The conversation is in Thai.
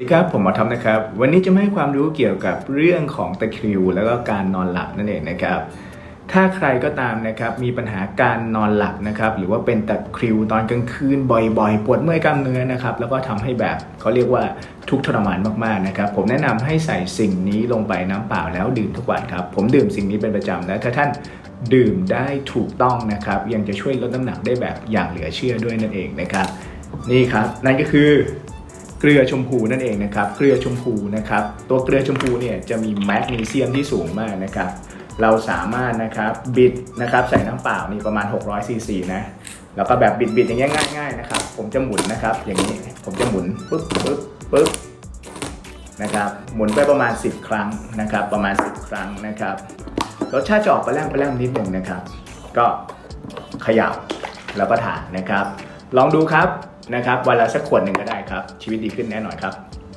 สวัสดีครับ ผมหมอทอมนะครับ วันนี้จะมาให้ความรู้เกี่ยวกับเรื่องของตะคริว แล้วก็การนอนหลับนั่นเองนะครับ ถ้าใครก็ตามนะครับมีปัญหาการนอนหลับนะครับ หรือว่าเป็นตะคริวตอนกลางคืนบ่อยๆ ปวดเมื่อยกล้ามเนื้อนะครับ แล้วก็ทำให้แบบเขาเรียกว่าทุกทรมานมากๆนะครับ ผมแนะนำให้ใส่สิ่งนี้ลงไปน้ำเปล่าแล้วดื่มทุกวันครับ ผมดื่มสิ่งนี้เป็นประจำและถ้าท่านดื่มได้ถูกต้องนะครับ ยังจะช่วยลดน้ำหนักได้แบบอย่างเหลือเชื่อด้วยนั่นเองนะครับ นี่ครับนั่นก็คือ เกลือชมพูนั่นเองนะครับ เกลือชมพูนะครับ ตัวเกลือชมพูเนี่ยจะมีแมกนีเซียมที่สูงมากนะครับ เราสามารถนะครับบิดนะครับใส่น้ำเปล่านี่ประมาณ 600ซีซีนะ แล้วก็แบบบิดๆอย่างเงี้ยง่ายๆนะครับ ผมจะหมุนนะครับ อย่างนี้ ผมจะหมุนปึ๊บปึ๊บปึ๊บนะครับ หมุนไปประมาณ 10 ครั้งนะครับ ประมาณ 10 ครั้งนะครับ รสชาติจะออกไปแรมไปแรมนิดหนึ่งนะครับ ก็เขย่าแล้วก็ทานนะครับ ลองดูครับ นะครับวันละสักขวดหนึ่งก็ได้ครับชีวิตดีขึ้นแน่นอนครับ